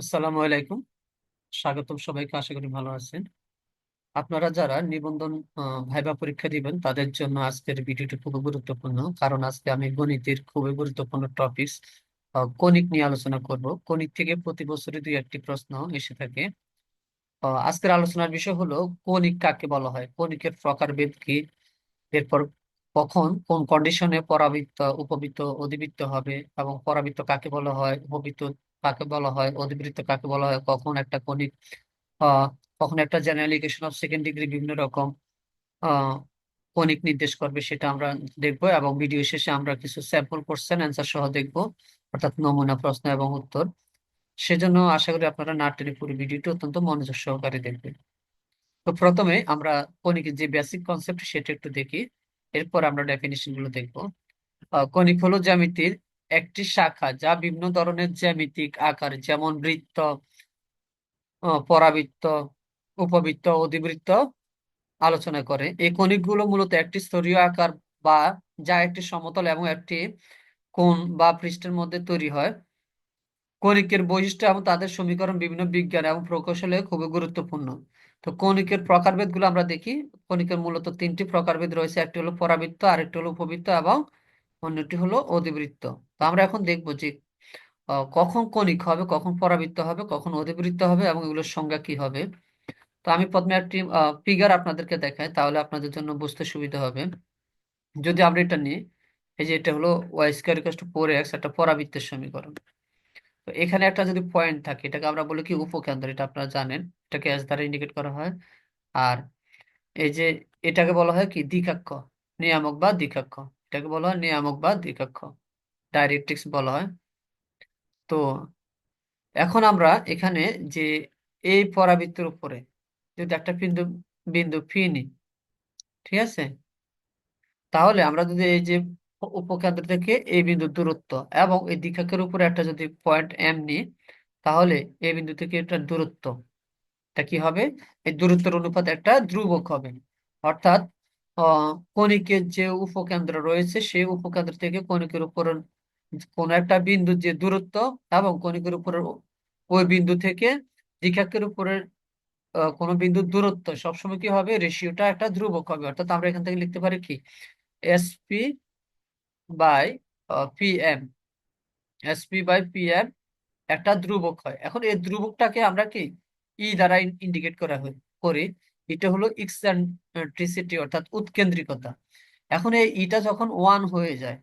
আসসালামু আলাইকুম। স্বাগতম সবাইকে, আশা করি ভালো আছেন। আপনারা যারা নিবন্ধন ভাইবা পরীক্ষা দিবেন, তাদের জন্য আজকের ভিডিওটি গুরুত্বপূর্ণ। কারণ আজকে আমি গণিতের খুবই গুরুত্বপূর্ণ টপিকস কণিক নিয়ে আলোচনা করব। কণিক থেকে প্রতি বছরই দুই একটি প্রশ্ন এসে থাকে। আজকের আলোচনার বিষয় হলো কণিক কাকে বলা হয়? কণিকের প্রকারভেদ কি? এরপর কখন, কোন কন্ডিশনে পরাবৃত্ত, উপবৃত্ত, অধিবৃত্ত হবে এবং পরাবৃত্ত কাকে বলা হয়? উপবৃত্ত কাকে বলা হয়, অধিবৃত্ত কাকে বলা হয়, কখন একটা আহ কখন একটা জেনারেলিজেশন অফ সেকেন্ড ডিগ্রি বিভিন্ন রকম কণিক নির্দেশ করবে সেটা আমরা দেখব এবং ভিডিও শেষে আমরা কিছু স্যাম্পল কোশ্চেন অ্যান্সার সহ দেখব, অর্থাৎ নমুনা, প্রশ্ন এবং উত্তর। সেজন্য আশা করি আপনারা না টেনে পুরো ভিডিওটি অত্যন্ত মনোযোগ সহকারে দেখবেন। তো প্রথমে আমরা কণিকের যে বেসিক কনসেপ্ট সেটা একটু দেখি, এরপর আমরা ডেফিনিশনগুলো দেখব কণিক হলো জ্যামিতির একটি শাখা যা বিভিন্ন ধরনের জ্যামিতিক আকার, যেমন বৃত্ত পরাবৃত্ত, উপবৃত্ত অধিবৃত্ত আলোচনা করে। এই কণিকগুলো মূলত একটি স্তরীয় আকার বা যা একটি সমতল এবং একটি কোণ বা পৃষ্ঠের মধ্যে তৈরি হয়। কণিকের বৈশিষ্ট্য এবং তাদের সমীকরণ বিভিন্ন বিজ্ঞান এবং প্রকৌশলে খুবই গুরুত্বপূর্ণ। তো কণিকের প্রকারভেদগুলো আমরা দেখি। কণিকের মূলত তিনটি প্রকারভেদ রয়েছে। একটি হলো পরাবৃত্ত, আরেকটি হলো উপবৃত্ত এবং অন্যটি হলো অধিবৃত্ত। তো আমরা এখন দেখব যে কখন কণিক হবে, কখন পরাবৃত্ত হবে, কখন অধিবৃত্ত হবে এবং এগুলোর সংজ্ঞা কি হবে। তো আমি প্রথমে একটি ফিগার আপনাদেরকে দেখাই, তাহলে আপনাদের জন্য বুঝতে সুবিধা হবে। যদি আমরা এটা নিই, এই যে এটা হলো Y square equal to four X একটা পরাবৃত্তের সমীকরণ। তো এখানে একটা যদি পয়েন্ট থাকে, এটাকে আমরা বলি কি উপকেন্দ্র, এটা আপনারা জানেন, এটাকে এস দ্বারা ইন্ডিকেট করা হয়। আর এই যে এটাকে বলা হয় কি দ্বিকাক্ষ নিয়ামক বা দ্বিকাক্ষ এটাকে বলা হয় নিয়ামক বা দ্বিকাক্ষ ডাইরেক্ট্রিক্স বলা হয়। তো এখন আমরা এখানে যে এই পরাবৃত্তের উপরে যদি একটা বিন্দু বিন্দু ফি নিই, ঠিক আছে? তাহলে আমরা যদি এই যে উপকেন্দ্র থেকে এই বিন্দুর দূরত্ব এবং এই দ্বিঘাকের উপরে একটা যদি পয়েন্ট এম নিই, তাহলে এই বিন্দু থেকে এটা দূরত্ব, এটা কি হবে? এই দূরত্বের অনুপাত একটা ধ্রুবক হবে। অর্থাৎ কণিকের যে উপকেন্দ্র রয়েছে, সেই উপকেন্দ্র থেকে কণিকের উপর কোন একটা বিন্দুর যে দূরত্ব এবং কণিকের উপরে ওই বিন্দু থেকে দ্বিঘাকের উপরের কোনো বিন্দুর দূরত্ব সবসময় কি হবে? রেশিওটা একটা ধ্রুবক হবে। অর্থাৎ আমরা এখান থেকে লিখতে পারি কি? SP by P PM SP by PM একটা ধ্রুবক হয়। এখন এই ধ্রুবকটাকে আমরা কি? ই দ্বারা ইন্ডিকেট করা হয়, করি। এটা হলো ইকসেন্ট্রিসিটি অর্থাৎ উৎকেন্দ্রিকতা। এখন এই ইটা যখন ওয়ান হয়ে যায়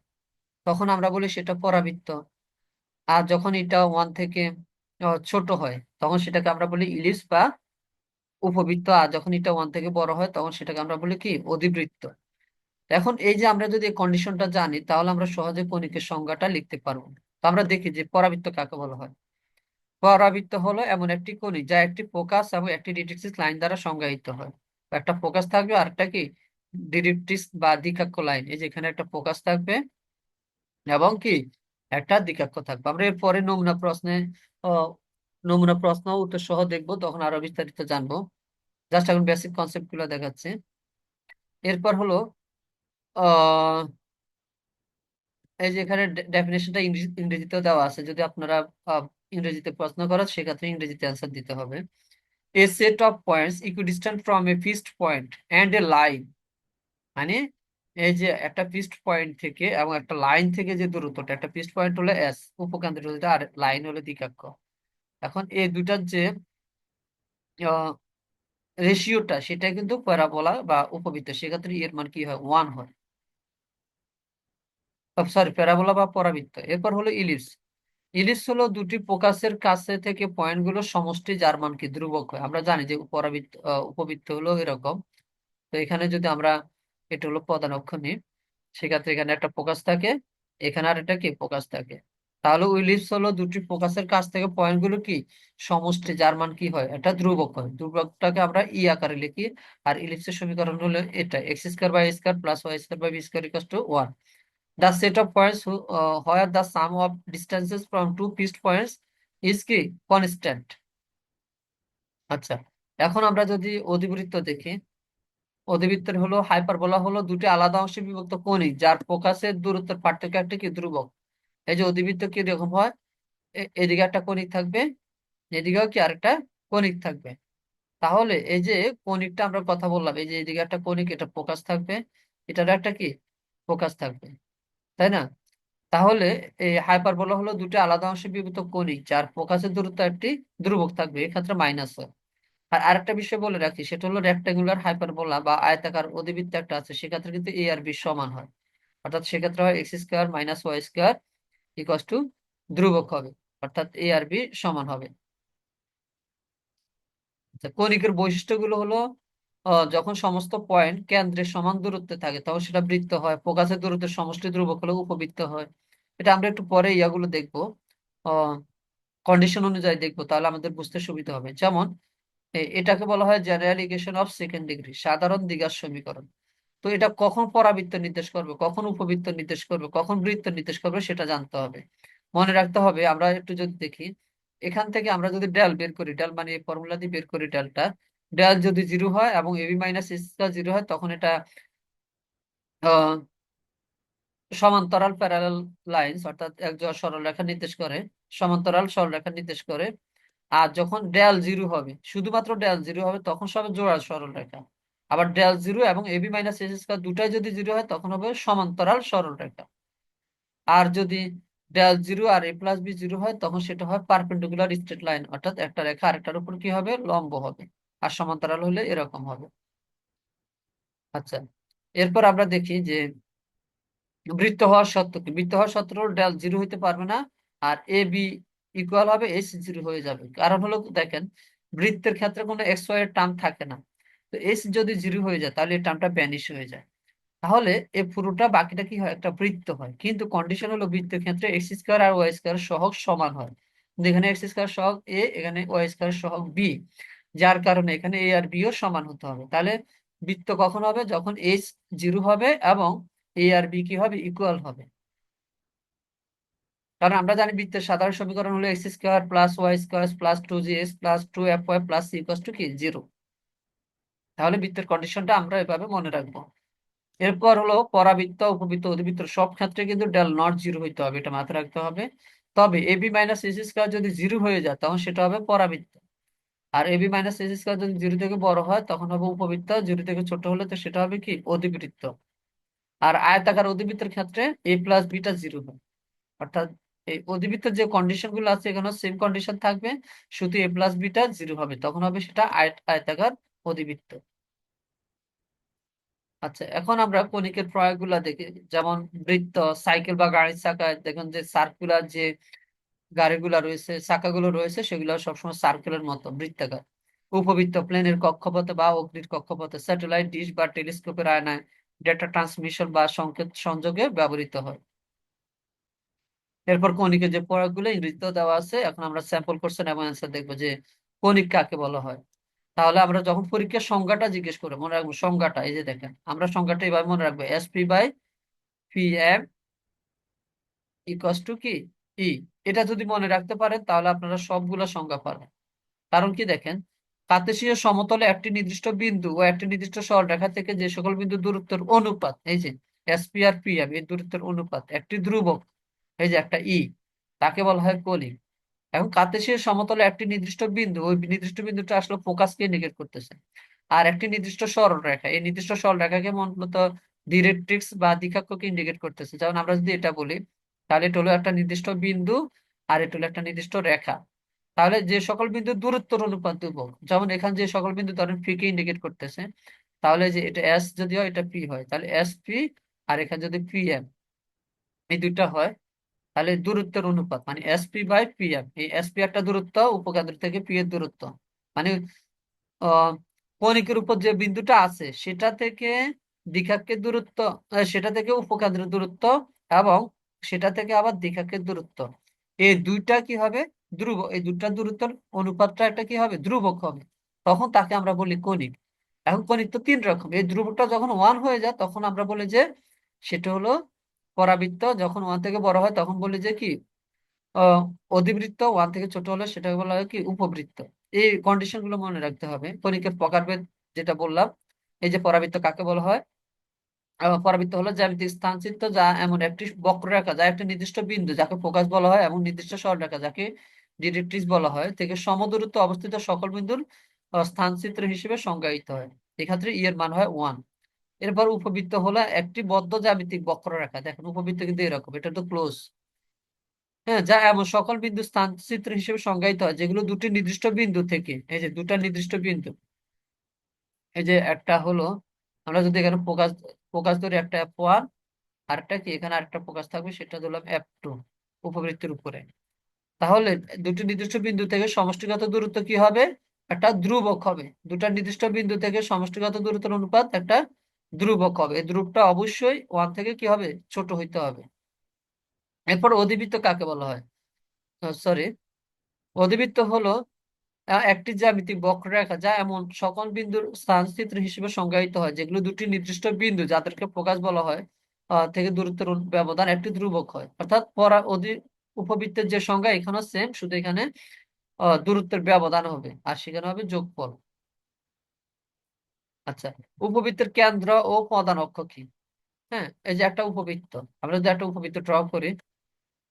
তখন আমরা বলি সেটা পরাবৃত্ত। আর যখন এটা ওয়ান থেকে ছোট হয়, তখন সেটাকে আমরা বলি ইলিপস বা উপবৃত্ত। আর যখন এটা ওয়ান থেকে বড় হয়, তখন সেটাকে আমরা বলি কি? অধিবৃত্ত। এখন এই যে আমরা যদি কন্ডিশনটা জানি, তাহলে আমরা সহজে কণিকের সংজ্ঞাটা লিখতে পারব। তো আমরা দেখি যে পরাবৃত্ত কাকে বলা হয়। পরাবৃত্ত হলো এমন একটি কণিক যা একটি ফোকাস এবং একটি ডিরেক্ট্রিক্স লাইন দ্বারা সংজ্ঞায়িত হয়। একটা ফোকাস থাকবে আর একটা কি? ডিরেক্ট্রিক্স বা দ্বিকাক্ষ লাইন। এই যে এখানে একটা ফোকাস থাকবে এবং কি? একটা দ্বিকাক্ষ থাকবে। আমরা এরপরে নমুনা প্রশ্নে নমুনা প্রশ্ন উত্তর সহ দেখব, তখন আরও বিস্তারিত জানব। জাস্ট এখন বেসিক কনসেপ্টগুলো দেখাচ্ছে। এরপর হলো এই যে এখানে ডেফিনেশনটা ইংরেজিতেও দেওয়া আছে। যদি আপনারা ইংরেজিতে প্রশ্ন করেন, সেক্ষেত্রে ইংরেজিতে অ্যান্সার দিতে হবে। A set of points equidistant from a fixed point and a line মানে এই যে একটা পিস্ট পয়েন্ট থেকে এবং একটা লাইন থেকে যে দূরত্বটা, একটা পিস্ট পয়েন্ট হলো এস উপকেন্দ্র আর লাইন হলো দ্বিকাক্ষ এখন এই দুটার যে রেশিওটা সেটা কিন্তু প্যারাবোলা বা উপবৃত্ত, সেক্ষেত্রে এর মান কি হয়? ওয়ান হয়। সরি প্যারাবোলা বা পরাবৃত্ত। এরপর হলো ইলিপস ইলিপস হলো দুটি ফোকাসের কাছে থেকে পয়েন্টগুলো সমষ্টি যার মান কি? ধ্রুবক হয়। আমরা জানি যে পরাবৃত্ত উপবৃত্ত হলো এরকম। তো এখানে যদি আমরা এটা হলো প্রধান অক্ষ নিই সেক্ষেত্রে এখানে একটা ফোকাস থাকে, এখানে আর একটা কি? ফোকাস থাকে। তাহলে ইলিপস হলো দুটি ফোকাসের কাছ থেকে পয়েন্টগুলো কি? সমষ্টি, যার মান কি হয়? এটা ধ্রুবক হয়। ধ্রুবকটাকে আমরা ই আকারে লিখি, আর ইলিপসের সমীকরণ হলো এটা x square by square plus y square by b square equal to one the set of points where the sum of distances from two fixed points is কি constant. আচ্ছা এখন আমরা যদি অধিবৃত্ত দেখি অধিবৃত্তের হলো হাইপারবোলা হলো দুটি আলাদা অংশে বিভক্ত কণিক, যার প্রকাশের দূরত্বের পার্থক্য একটা কি ধ্রুবক। এই যে অধিবৃত্ত কি রকম হয়? এদিকে একটা কণিক থাকবে, এদিকেও কি আরেকটা কণিক থাকবে। তাহলে এই যে কণিকটা আমরা কথা বললাম, এই যে এদিকে একটা কণিক, এটা ফোকাস থাকবে এটার একটা কি? ফোকাস থাকবে, তাই না? তাহলে এই হাইপারবোলা হলো দুটো আলাদা অংশে বিভক্ত কণিক, যার ফোকাসের দূরত্ব একটি ধ্রুবক থাকবে, এক্ষেত্রে মাইনাস হয়। আর আরেকটা বিষয় বলে রাখি, সেটা হলো রেক্টাঙ্গুলার হাইপারবোলা বা আয়তাকার অধিবৃত্ত একটা আছে, সেক্ষেত্রে কিন্তু এ আর বি সমান হয়। অর্থাৎ সেক্ষেত্রে হয় x square minus y square equals to ধ্রুবক হবে, অর্থাৎ এ আর বি সমান হবে। আচ্ছা কণিকের বৈশিষ্ট্যগুলো হলো যখন সমস্ত পয়েন্ট কেন্দ্রের সমান দূরত্বে থাকে, তখন সেটা বৃত্ত হয় ফোকাসের দূরত্বের সমষ্টি ধ্রুবক হলে উপবৃত্ত হয়। এটা আমরা একটু পরে ইয়াগুলো দেখব কন্ডিশন অনুযায়ী দেখব, তাহলে আমাদের বুঝতে সুবিধা হবে। যেমন এটাকে বলা হয় জেনারেল অফ সেকেন্ড ডিগ্রি সাধারণ দ্বিঘাত সমীকরণ। তো এটা কখন পরাবৃত্ত নির্দেশ করবে, কখন উপবৃত্ত নির্দেশ করবে, কখন বৃত্ত নির্দেশ করবে সেটা জানতে হবে। মনে রাখতে হবে, আমরা একটু যদি দেখি, এখান থেকে আমরা যদি ডেল বের করি ডেল মানে এই ফর্মুলা দিয়ে বের করি ডেলটা ডেল যদি জিরো হয় এবং এবি মাইনাস স্কয়ার জিরো হয়, তখন এটা সমান্তরাল প্যারালাল লাইন অর্থাৎ একজোড়া সরলরেখা নির্দেশ করে, সমান্তরাল সরলরেখা নির্দেশ করে আর যখন ডেল জিরো হবে, শুধুমাত্র ডেল জিরো হবে, তখন সবে জোড়া সরলরেখা আবার ডেল জিরো এবং এবি মাইনাস এস স্কয়ার দুটাই যদি জিরো হয়, তখন হবে সমান্তরাল সরল সরলরেখা আর যদি ডেল জিরো আর এ প্লাস বি জিরো হয়, তখন সেটা হয় পারপেন্ডিকুলার স্ট্রেট লাইন, অর্থাৎ একটা রেখা আরেকটার উপর কি হবে? লম্ব হবে। আর সমান্তরাল হলে এরকম হবে। আচ্ছা এরপর আমরা দেখি যে বৃত্ত হওয়ার সত্ত্বেও কি? বৃত্ত হওয়ার সত্ত্বেও ডেল জিরো হইতে পারবে না, আর এ বি ইকুয়াল হবে এস জিরো হয়ে যাবে। কারণ হলো দেখেন, বৃত্তের ক্ষেত্রে কোনো এক্স ওয়াই এর টার্ম থাকে না। তো এস যদি জিরো হয়ে যায়, তাহলে এই টার্মটা ব্যানিশ হয়ে যায়। তাহলে এই পুরোটা বাকিটা কি হয়? একটা বৃত্ত হয়। কিন্তু কন্ডিশন হলো বৃত্তের ক্ষেত্রে এক্স স্কোয়ার আর ওয়াই স্কোয়ার সহগ সমান হয়। এখানে এক্স স্কোয়ার সহগ এ এখানে ওয়াই স্কোয়ার সহগ বি যার কারণে এখানে এ আর বি ও সমান হতে হবে। তাহলে বৃত্ত কখন হবে? যখন এইচ জিরো হবে এবং এ আর বি কি হবে? ইকুয়াল হবে। কারণ আমরা জানি বৃত্তের সাধারণ সমীকরণ হলো x square plus y square plus two g x plus two f y plus c equal to কি? জিরো তাহলে বৃত্তের কন্ডিশনটা আমরা এভাবে মনে রাখব। এরপর হলো পরাবৃত্ত, উপবৃত্ত, অধিবৃত্ত সব ক্ষেত্রে কিন্তু ডেল নট জিরো হইতে হবে, এটা মাথায় রাখতে হবে। তবে এবি মাইনাস এসি স্কোয়ার যদি জিরো হয়ে যায়, তখন সেটা হবে পরাবৃত্ত। আর এবি মাইনাস এসি স্কোয়ার যদি জিরো থেকে বড় হয়, তখন হবে উপবৃত্ত জিরো থেকে ছোট হলে তো সেটা হবে কি? অধিবৃত্ত। আর আয়তাকার অধিবৃত্তের ক্ষেত্রে এ প্লাস বিটা জিরো হয়। অর্থাৎ এই অধিবৃত্তের যে কন্ডিশনগুলো আছে এখানে সেম কন্ডিশন থাকবে। শুধু এ প্লাস বিটা জিরো হবে, তখন হবে সেটা আয়ত- আয়তাকার অধিবৃত্ত। আচ্ছা এখন আমরা কণিকের প্রয়োগগুলো দেখি। যেমন বৃত্ত সাইকেল বা গাড়ির চাকায় দেখুন যে সার্কুলার যে গাড়িগুলো রয়েছে, চাকাগুলো রয়েছে সেগুলো সবসময় সার্কেলের মতো, বৃত্তাকার। উপবৃত্ত প্লেনের কক্ষপথে বা অগ্নির কক্ষপথে স্যাটেলাইট ডিশ বা টেলিস্কোপের আয়নায় ডেটা ট্রান্সমিশন বা সংকেত সংযোগে ব্যবহৃত হয়। এরপর কণিকের যে প্রয়োগগুলো ইংরেজিতেও দেওয়া আছে, এখন আমরা স্যাম্পল কোশ্চেন এবং অ্যান্সার দেখব যে কণিক কাকে বলা হয়। তাহলে আমরা যখন পরীক্ষার সংজ্ঞাটা জিজ্ঞেস করব, মনে রাখব সংজ্ঞাটা, এই যে দেখেন, আমরা সংজ্ঞাটা এইভাবে মনে রাখব sp by p m equals to কি? ই এটা যদি মনে রাখতে পারেন, তাহলে আপনারা সবগুলো সংজ্ঞা পারবেন। কারণ কি দেখেন কার্তেশীয় সমতলে একটি নির্দিষ্ট বিন্দু ও একটি নির্দিষ্ট সরলরেখা থেকে যে সকল বিন্দু দূরত্বের অনুপাত, এই যে এসপি আর পি এম এই দূরত্বের অনুপাত, একটি ধ্রুবক এই যে একটা ই, তাকে বলা হয় কলিক এখন কার্তেশীয় সমতলে একটি নির্দিষ্ট বিন্দু, ওই নির্দিষ্ট বিন্দুটা আসলে ফোকাসকে ইন্ডিকেট করতেছে। আর একটি নির্দিষ্ট সরল রেখা, এই নির্দিষ্ট সরল রেখাকে মূলত ডিরেক্ট্রিক্স বা দ্বিখাক্ষকে ইন্ডিকেট করতেছে। যেমন আমরা যদি এটা বলি, তাহলে এটা হলো একটা নির্দিষ্ট বিন্দু আর এটা হলো একটা নির্দিষ্ট রেখা। তাহলে যে সকল বিন্দু দূরত্বের অনুপাত ধ্রুবক, যেমন এখানে যে সকল বিন্দু ধরেন পি কে ইন্ডিকেট করতেছে, তাহলে যে এটা এস যদি হয়, এটা পি হয়। তাহলে এস পি আর এখানে যদি পি এম এই দুইটা হয় তাহলে দূরত্বের অনুপাত মানে এসপি বাই পিএম এই এসপি একটা দূরত্ব, উপকেন্দ্র থেকে পি এর দূরত্ব। মানে কণিকের উপর যে বিন্দুটা আছে, সেটা থেকে দ্বিখাক্ষের দূরত্ব সেটা থেকে উপকেন্দ্রের দূরত্ব এবং সেটা থেকে আবার দ্বিখাক্ষের দূরত্ব। এই দুইটা কি হবে? ধ্রুব, এই দুটা দূরত্বের অনুপাতটা একটা কি হবে? ধ্রুবক হবে। তখন তাকে আমরা বলি কণিক এখন কণিক তো তিন রকম। এই ধ্রুবকটা যখন ওয়ান হয়ে যায়, তখন আমরা বলি যে, সেটা হলো পরাবৃত্ত যখন ওয়ান থেকে বড় হয় তখন বলি যে কি অধিবৃত্ত, ওয়ান থেকে ছোট হলে সেটাকে বলা হয় কি, উপবৃত্ত। এই কন্ডিশনগুলো মনে রাখতে হবে। কণিকের প্রকারভেদ যেটা বললাম, এই যে পরাবৃত্ত কাকে বলা হয়? পরাবৃত্ত হলো জ্যামিতিক স্থানচিত্র যা এমন একটি বক্ররেখা, যা একটি নির্দিষ্ট বিন্দু, যাকে ফোকাস বলা হয় এবং নির্দিষ্ট সরলরেখা যাকে ডিরেক্ট্রিক্স বলা হয়। থেকে সমদূরত্বে অবস্থিত সকল বিন্দুর স্থানচিত্র হিসেবে সংজ্ঞায়িত হয়। এক্ষেত্রে ই এর মান হয় ওয়ান এরপর উপবৃত্ত হলো একটি বদ্ধ জ্যামিতিক বক্ররেখা। দেখেন, উপবৃত্ত কিন্তু এরকম, এটা তো ক্লোজ হ্যাঁ যা এমন সকল বিন্দু স্থানচিত্র হিসেবে সংজ্ঞায়িত হয়, যেগুলো দুটি নির্দিষ্ট বিন্দু থেকে। এই যে দুটা নির্দিষ্ট বিন্দু, এই যে একটা হলো, আমরা যদি এখানে ফোকাস ফোকাস ধরি একটা এফ ওয়ান আরেকটা কি, এখানে আরেকটা ফোকাস থাকবে, সেটা ধরলাম এফ টু উপবৃত্তের উপরে। তাহলে দুটি নির্দিষ্ট বিন্দু থেকে সমষ্টিগত দূরত্ব কি হবে? একটা ধ্রুবক হবে। দুটা নির্দিষ্ট বিন্দু থেকে সমষ্টিগত দূরত্বের অনুপাত একটা ধ্রুবক হবে। এই ধ্রুবটা অবশ্যই ওয়ান থেকে কি হবে? ছোট হইতে হবে। এরপর অধিবৃত্ত কাকে বলা হয়? সরি অধিবৃত্ত হলো একটি জ্যামিতিক বক্ররেখা যা এমন সকল বিন্দুর স্থানচিত্র হিসেবে সংজ্ঞায়িত হয়, যেগুলো দুটি নির্দিষ্ট বিন্দু যাদেরকে প্রকাশ বলা হয় থেকে দূরত্বের ব্যবধান একটি ধ্রুবক হয়। অর্থাৎ পরা অধি উপবৃত্তের যে সংজ্ঞা এখানেও সেম শুধু এখানে দূরত্বের ব্যবধান হবে। আর সেখানে হবে যোগফল। আচ্ছা উপবৃত্তের কেন্দ্র ও প্রধান অক্ষ কি? হ্যাঁ এই যে একটা উপবৃত্ত, আমরা যদি একটা উপবৃত্ত ড্র করি,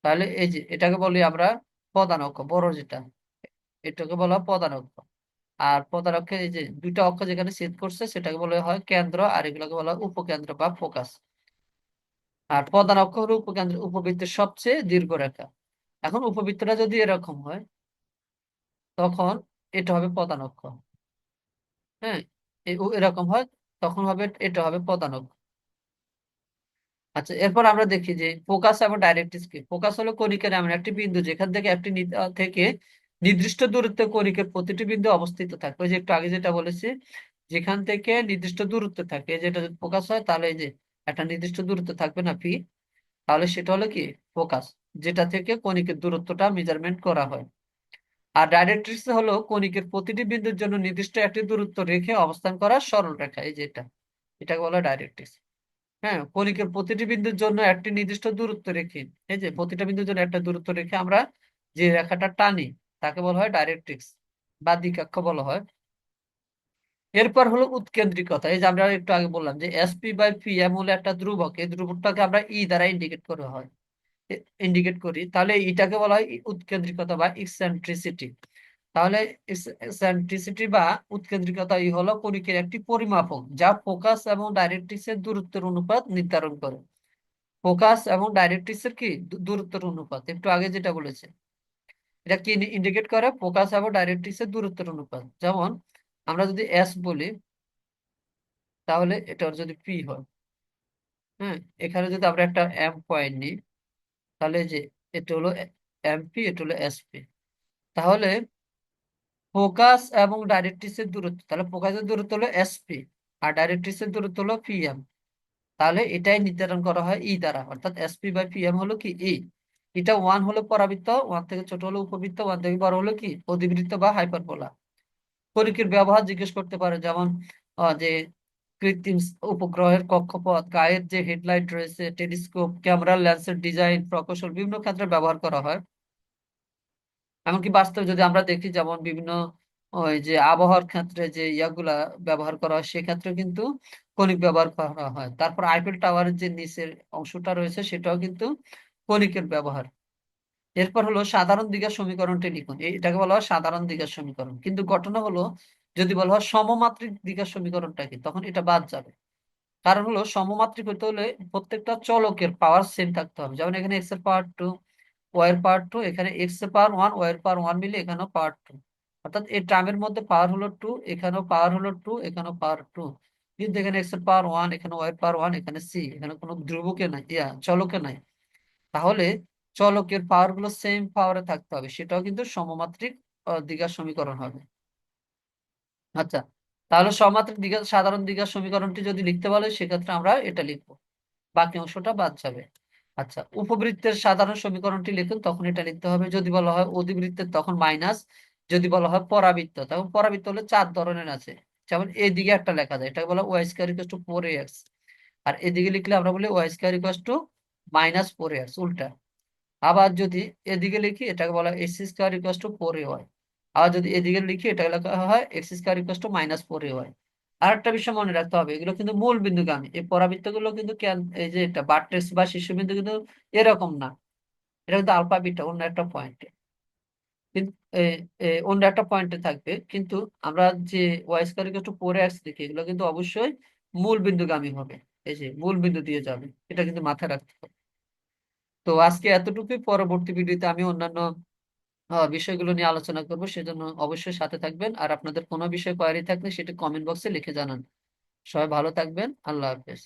তাহলে এই যে এটাকে বলি আমরা প্রধান অক্ষ, বড় যেটা, এটাকে বলা প্রধান অক্ষ। আর প্রধান অক্ষে এই যে দুইটা অক্ষ যেখানে ছেদ করছে, সেটাকে বলা হয় কেন্দ্র, আর এগুলোকে বলা হয় উপকেন্দ্র বা ফোকাস। আর প্রধান অক্ষ হলো উপকেন্দ্র, উপবৃত্তের সবচেয়ে দীর্ঘ রেখা। এখন উপবৃত্তটা যদি এরকম হয়, তখন এটা হবে প্রধান অক্ষ। হ্যাঁ এরকম হয়, তখন হবে এটা হবে অক্ষ আচ্ছা এরপর আমরা দেখি যে ফোকাস এবং ডাইরেক্ট্রিক্স কি ফোকাস হলো কণিকার এমন একটি বিন্দু, যেখান থেকে একটি থেকে নির্দিষ্ট দূরত্বে কণিকের প্রতিটি বিন্দু অবস্থিত থাকে। ওই যে একটু আগে যেটা বলেছি, যেখান থেকে নির্দিষ্ট দূরত্ব থাকে যেটা যদি ফোকাস হয়, তাহলে এই যে একটা নির্দিষ্ট দূরত্ব থাকবে না পি তাহলে সেটা হলো কি? ফোকাস, যেটা থেকে কণিকের দূরত্বটা মেজারমেন্ট করা হয়। আর ডাইরেক্ট্রিক্স হলো কণিকের প্রতিটি বিন্দুর জন্য নির্দিষ্ট একটি দূরত্ব রেখে অবস্থান করা সরল রেখা, এই যেটা এটাকে বলা ডাইরেক্ট্রিক্স হ্যাঁ কণিকের প্রতিটি বিন্দুর জন্য একটি নির্দিষ্ট দূরত্ব রেখে, এই যে প্রতিটা বিন্দুর জন্য একটা দূরত্ব রেখে আমরা যে রেখাটা টানি, তাকে বলা হয় ডাইরেক্ট্রিক্স বা দিকাক্ষ বলা হয়। এরপর হলো উৎকেন্দ্রিকতা, এই যে আমরা একটু আগে বললাম যে এসপি বাই পি এম হলো একটা ধ্রুবক, এই ধ্রুবকটাকে আমরা ই দ্বারা ইন্ডিকেট করা হয়। ইন্ডিকেট করি, তাহলে এটাকে বলা হয় উৎকেন্দ্রিকতা বা ইকসেন্ট্রিসিটি তাহলে সেন্ট্রিসিটি বা উৎকেন্দ্রিকতা ই হলো কণিকের একটি পরিমাপক, যা ফোকাস এবং ডাইরেক্ট্রিক্সের দূরত্বের অনুপাত নির্ধারণ করে। ফোকাস এবং ডাইরেক্ট্রিক্সের কি? দূরত্বের অনুপাত, একটু আগে যেটা বলেছে। এটা কি ইন্ডিকেট করে? ফোকাস এবং ডাইরেক্ট্রিক্সের দূরত্বের অনুপাত। যেমন, আমরা যদি এস বলি, তাহলে এটার যদি পি হয় হ্যাঁ এখানে যদি আমরা একটা এম পয়েন্ট নিই তাহলে যে এটা হলো এমপি এটা হলো এসপি তাহলে ফোকাস এবং ডাইরেক্ট্রিক্সের দূরত্ব, তাহলে ফোকাসের দূরত্ব হলো এসপি আর ডাইরেক্ট্রিক্সের দূরত্ব হলো পিএম তাহলে এটাই নির্ধারণ করা হয় ই দ্বারা, অর্থাৎ এসপি বাই পিএম হলো কি ই এটা ওয়ান হলো পরাবৃত্ত ওয়ান থেকে ছোট হলো উপবৃত্ত ওয়ান থেকে বড় হলো কি? অধিবৃত্ত বা হাইপারবোলা। কণিকের ব্যবহার জিজ্ঞেস করতে পারে, যেমন যে কৃত্রিম উপগ্রহের কক্ষপথ, গায়ের যে হেডলাইট রয়েছে, টেলিস্কোপ, ক্যামেরা লেন্সের ডিজাইন, প্রকৌশল বিভিন্ন ক্ষেত্রে ব্যবহার করা হয়। এমনকি বাস্তবে যদি আমরা দেখি, যেমন বিভিন্ন ওই যে আবহাওয়ার ক্ষেত্রে যে ইয়াগুলা ব্যবহার করা হয়, সেক্ষেত্রে কিন্তু কণিক ব্যবহার করা হয়। তারপর আইফেল টাওয়ারের যে নিচের অংশটা রয়েছে, সেটাও কিন্তু কণিকের ব্যবহার। এরপর হলো সাধারণ দিঘার সমীকরণটি লিখুন এটাকে বলা হয় সাধারণ দিঘার সমীকরণ। কিন্তু ঘটনা হলো যদি বলা হয় সমমাত্রিক দিঘার সমীকরণটা কি, তখন এটা বাদ যাবে। কারণ হলো সমমাত্রিক হতে হলে প্রত্যেকটা চলকের পাওয়ার সেম থাকতে হবে। যেমন এখানে এক্সের পাওয়ার টু ওয়াই এর পাওয়ার টু এখানে এক্সের পাওয়ার ওয়ান ওয়াই এর পাওয়ার ওয়ান মিলে এখানেও পাওয়ার টু অর্থাৎ এই টার্মের মধ্যে পাওয়ার হলো টু এখানেও পাওয়ার হলো টু এখানেও পাওয়ার টু কিন্তু এখানে এক্সের পাওয়ার ওয়ান এখানে ওয়াই এর পাওয়ার ওয়ান এখানে সি এখানে কোনো ধ্রুবকে নাই, ইয়া, চলকে নাই। তাহলে চলকের পাওয়ারগুলো সেম পাওয়ারে থাকতে হবে, সেটাও কিন্তু সমমাত্রিক দ্বিঘাত সমীকরণ হবে। আচ্ছা তাহলে সমাত্রিক দ্বিঘাত সাধারণ দ্বিঘাত সমীকরণটি যদি লিখতে বলে, সেক্ষেত্রে আমরা এটা লিখব। বাকি অংশটা বাদ যাবে। আচ্ছা উপবৃত্তের সাধারণ সমীকরণটি লিখুন, তখন এটা লিখতে হবে। যদি বলা হয় অধিবৃত্তের, তখন মাইনাস। যদি বলা হয় পরাবৃত্ত তখন পরাবৃত্ত হলে চার ধরনের আছে। যেমন এদিকে একটা লেখা যায়, এটাকে বলা y square equal to four x আর এদিকে লিখলে আমরা বলি y square equal to minus four x উল্টা। আবার যদি এদিকে লিখি, এটাকে বলা x square equal to four a y আবার যদি এদিকে লিখি এটা লেখা হয় x square equal to minus four a y আর একটা বিষয় মনে রাখতে হবে, এগুলো কিন্তু মূল বিন্দুগামী এই পরাবৃত্তগুলো কিন্তু কেন- এই যে এটা বাট্রেস বা শীর্ষবিন্দু কিন্তু এরকম না। এটা কিন্তু আলফা বিটা অন্য একটা পয়েন্ট অন্য একটা পয়েন্টে থাকবে। কিন্তু আমরা যে y square equal to four x এগুলো কিন্তু অবশ্যই মূল বিন্দুগামী হবে। এই যে মূল বিন্দু দিয়ে যাবে, এটা কিন্তু মাথায় রাখতে হবে। তো আজকে এতটুকুই। পরবর্তী ভিডিওতে আমি অন্যান্য বিষয়গুলো নিয়ে আলোচনা করব, সেজন্য অবশ্যই সাথে থাকবেন। আর আপনাদের কোনো বিষয়ে কোয়ারি থাকলে সেটা কমেন্ট বক্সে লিখে জানান। সবাই ভালো থাকবেন। আল্লাহ হাফেজ।